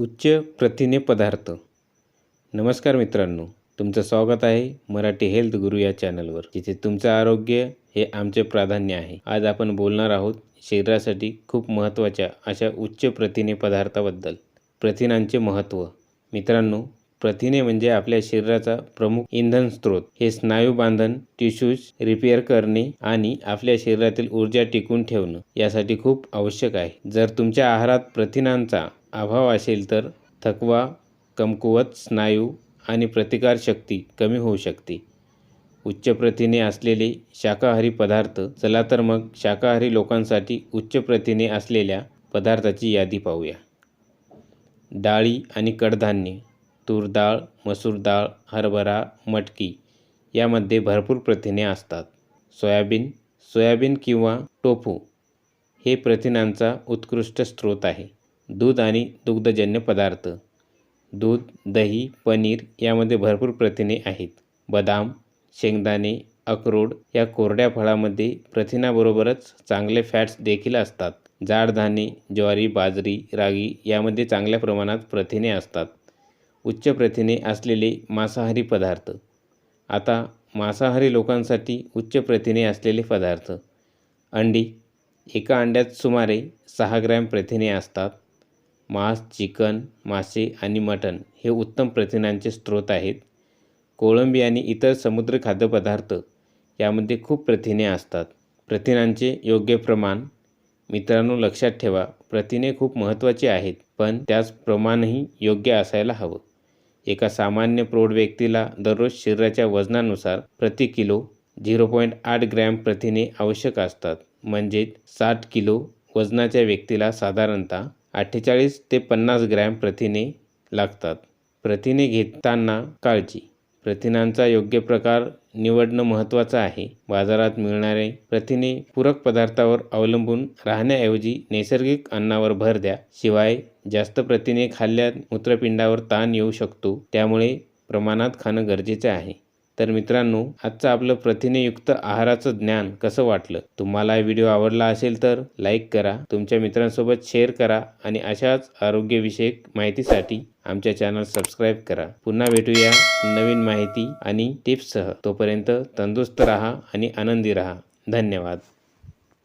उच्च प्रथिने पदार्थ. नमस्कार मित्रांनो तुमचं स्वागत आहे मराठी हेल्थ गुरु या चॅनलवर जिथे तुमचं आरोग्य हे आमचे प्राधान्य आहे. आज आपण बोलणार आहोत शरीरासाठी खूप महत्त्वाच्या अशा उच्च प्रथिने पदार्थाबद्दल. प्रथिनांचे महत्त्व. मित्रांनो प्रथिने म्हणजे आपल्या शरीराचा प्रमुख इंधन स्रोत. हे स्नायू बांधण टिश्यूज रिपेअर करणे आणि आपल्या शरीरातील ऊर्जा टिकून ठेवणं यासाठी खूप आवश्यक आहे. जर तुमच्या आहारात प्रथिनांचा अभाव असेल तर थकवा कमकुवत स्नायू आणि प्रतिकारशक्ती कमी होऊ शकते. उच्च प्रथिने असलेले शाकाहारी पदार्थ चला तर मग शाकाहारी लोकांसाठी उच्च प्रथिने असलेल्या पदार्थाची यादी पाहूया. डाळी आणि कडधान्ये तूर डाळ मसूर डाळ हरभरा मटकी यामध्ये भरपूर प्रथिने असतात. सोयाबीन सोयाबीन किंवा टोफू हे प्रथिनांचा उत्कृष्ट स्रोत आहे. दूध आणि दुग्धजन्य पदार्थ. दूध दही पनीर यामध्ये भरपूर प्रथिने आहेत. बदाम शेंगदाणे अक्रोड या कोरड्या फळामध्ये प्रथिनाबरोबरच चांगले फॅट्स देखील असतात. जाडधान्ये ज्वारी बाजरी रागी यामध्ये चांगल्या प्रमाणात प्रथिने असतात. उच्च प्रथिने असलेले मांसाहारी पदार्थ. आता मांसाहारी लोकांसाठी उच्च प्रथिने असलेले पदार्थ. अंडी. एका अंड्यात सुमारे सहा ग्रॅम प्रथिने असतात. मांस चिकन मासे आणि मटण हे उत्तम प्रथिनांचे स्रोत आहेत. कोळंबी आणि इतर समुद्र खाद्यपदार्थ यामध्ये खूप प्रथिने असतात. प्रथिनांचे योग्य प्रमाण मित्रांनो लक्षात ठेवा प्रथिने खूप महत्त्वाची आहेत पण त्याच प्रमाणही योग्य असायला हवं. एका सामान्य प्रौढ व्यक्तीला दररोज शरीराच्या वजनानुसार प्रति किलो झिरो पॉईंट आठ ग्रॅम प्रथिने आवश्यक असतात. म्हणजेच साठ किलो वजनाच्या व्यक्तीला साधारणतः अठ्ठेचाळीस ते पन्नास ग्रॅम प्रथिने लागतात. प्रथिने घेताना काळजी. प्रथिनांचा योग्य प्रकार निवडणं महत्त्वाचं आहे. बाजारात मिळणारे प्रथिने पूरक पदार्थावर अवलंबून राहण्याऐवजी नैसर्गिक अन्नावर भर द्या. शिवाय जास्त प्रथिने खाल्ल्यात मूत्रपिंडावर ताण येऊ शकतो. त्यामुळे प्रमाणात खाणं गरजेचं आहे. तर मित्रांनो आजचं आपलं प्रथिनेयुक्त आहाराचं ज्ञान कसं वाटलं? तुम्हाला व्हिडिओ आवडला असेल तर लाईक करा तुमच्या मित्रांसोबत शेअर करा आणि अशाच आरोग्यविषयक माहितीसाठी आमच्या चॅनल सबस्क्राईब करा. पुन्हा भेटूया नवीन माहिती आणि टिप्ससह तोपर्यंत तंदुरुस्त राहा आणि आनंदी राहा. धन्यवाद.